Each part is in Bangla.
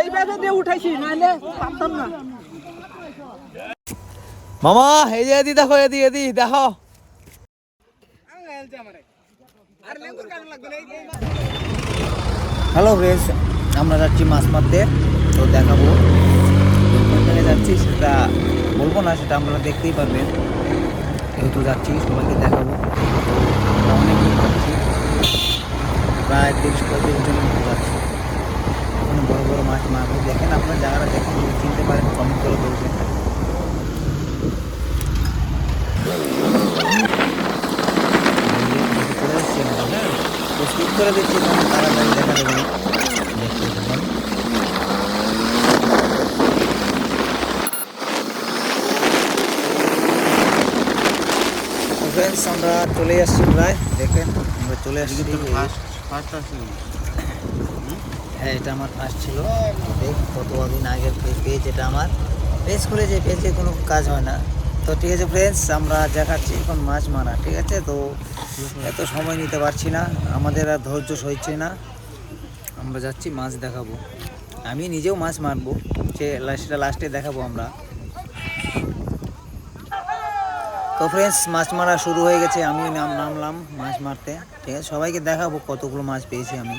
এই ব্যাগে দিয়ে উঠাইছি নাইলে পারতাম না। মামা এই যে এদি দেখো এদি এদি দেখো। হ্যালো ফ্রেন্ডস আমরা যাচ্ছি মাছ মারতে তো দেখাবো। কোন জায়গায় যাচ্ছি সেটা বলব না সেটা আপনারা দেখতেই পারবেন। যেহেতু যাচ্ছি সবাইকে দেখাবো। আমরা অনেক দূর যাচ্ছি। প্রায় তিরিশ পঁয়ত্রিশ জনের মতো যাচ্ছি। বড় বড় মাছ মারবো। দেখেন আপনারা জায়গাটা দেখেন চিনতে পারেন কমেন্ট করে বলবেন। চলে এসছি আমরা? তো skip করে দিচ্ছি তাড়াতাড়ি দেখা যাবে আমরা চলে আসছি প্রায়। দেখেন আমরা চলে আসছি। হ্যাঁ এটা আমার ফার্স্ট ছিল। দেখ, কত দিন আগের পেজ এটা আমার। পেজ খুলে যে পেজে কোনো কাজ হয় না। তো ঠিক আছে ফ্রেন্ডস আমরা দেখাচ্ছি এখন মাছ মারা, ঠিক আছে? তো এত সময় নিতে পারছি না। আমাদের আর ধৈর্য সইছে না। আমরা যাচ্ছি, মাছ দেখাবো। আমি নিজেও মাছ মারবো। সে সেটা লাস্টে দেখাবো আমরা। তো ফ্রেন্ডস মাছ মারা শুরু হয়ে গেছে। আমি নাম, নামলাম মাছ মারতে। ঠিক আছে? সবাইকে দেখাবো কতগুলো মাছ পেয়েছি আমি।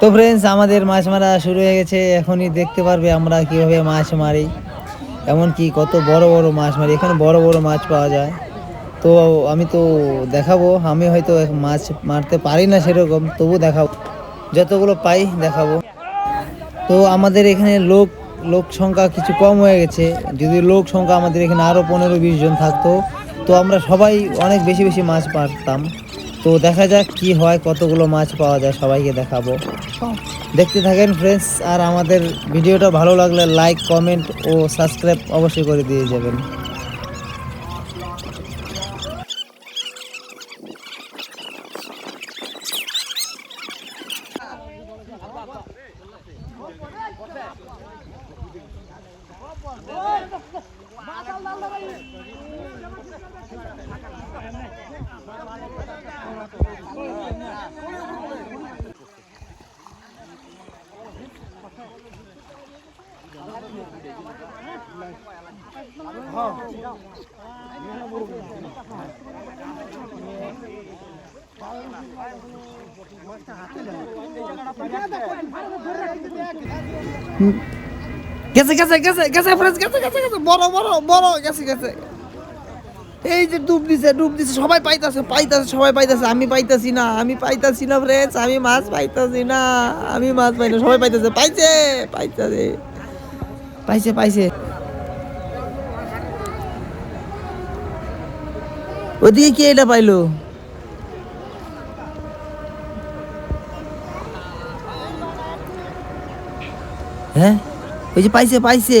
তো ফ্রেন্ডস আমাদের মাছ মারা শুরু হয়ে গেছে। এখনই দেখতে পারবে আমরা কীভাবে মাছ মারি। এমনকি কত বড় বড় মাছ মারি। এখানে বড় বড় মাছ পাওয়া যায়। তো আমি তো দেখাবো। আমি হয়তো মাছ মারতে পারি না সেরকম। তবু দেখাবো। যতগুলো পাই দেখাবো। তো আমাদের এখানে লোক লোক সংখ্যা কিছু কম হয়ে গেছে। যদি লোক সংখ্যা আমাদের এখানে আরও পনেরো বিশ জন থাকতো, তো আমরা সবাই অনেক বেশি বেশি মাছ পারতাম তো দেখা যাক কি হয়, কতগুলো মাছ পাওয়া যায়, সবাইকে দেখাবো। দেখতে থাকেন ফ্রেন্ডস আর আমাদের ভিডিওটা ভালো লাগলে লাইক কমেন্ট ও সাবস্ক্রাইব অবশ্যই করে দিয়ে যাবেন। গেছে গেছে গেছে গেছে ফ্রেন্ডস গেছে গেছে বড় বড় বড় গেছে গেছে। এই যে ডুব দিছে ডুব দিছে, সবাই পাইতাছে পাইতাছে, সবাই পাইতাছে। আমি পাইতাছি না, আমি পাইতাছি না ফ্রেন্ডস আমি মাছ পাইতাছি না, আমি মাছ পাই না, সবাই পাইতাছে। পাইছে পাইতাছে। পাইছে পাইছে। ওদিকে কে এটা পাইলো? হ্যাঁ? ওই যে পাইছে পাইছে।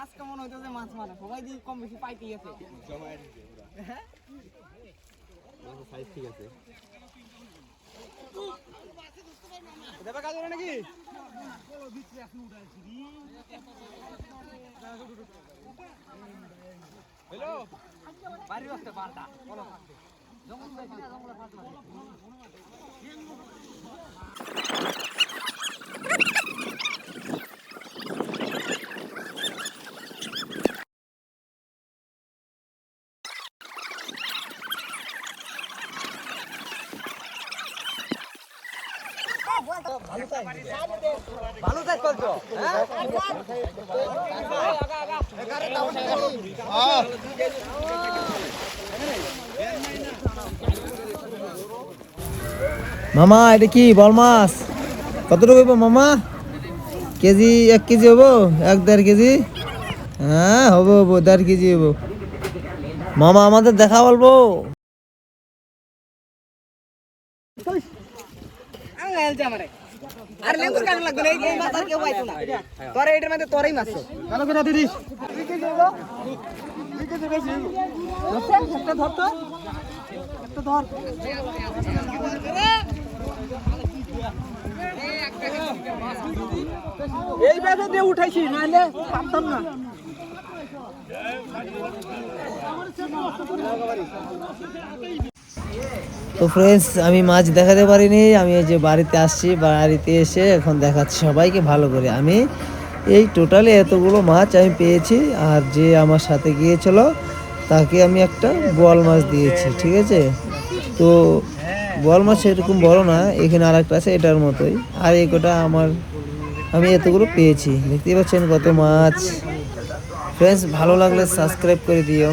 আজকে মনে হইতেছে মাছ মারা সবাই দিয়ে কম বেশি সাইজ ঠিক আছে বাড়ি আসতে পারটা বলো জঙ্গল না জঙ্গলে পারটা মামা, এটা কি, বল মাছ? কতটুকু হইব মামা? কেজি, এক কেজি হব এক দেড় কেজি? হ্যাঁ হব হব দেড় কেজি হব মামা, আমাদের দেখা বলব। আর লেঙ্গুর কারণ লাগবে না, এই মাছ আর কেউ পাইতো না। তোরে এটার মধ্যে তোরাই মাছ। ভালো করে দিদিস একটা ধর তো একটা ধর এই বেঁধে দিয়ে উঠাইছি নাহলে পারতাম না। তো ফ্রেন্ডস আমি মাছ দেখাতে পারিনি, আমি এই যে বাড়িতে আসছি, বাড়িতে এসে এখন দেখাচ্ছি সবাইকে ভালো করে। আমি এই টোটালি এতগুলো মাছ আমি পেয়েছি, আর যে আমার সাথে গিয়েছিল, তাকে আমি একটা বোয়াল মাছ দিয়েছি, ঠিক আছে? তো বোয়াল মাছ এরকম বড় না, এখানে আর একটা আছে, এটার মতোই। আর এই কটা আমার, আমি এতগুলো পেয়েছি, দেখতেই পাচ্ছেন কত মাছ। ফ্রেন্ডস ভালো লাগলে সাবস্ক্রাইব করে দিও।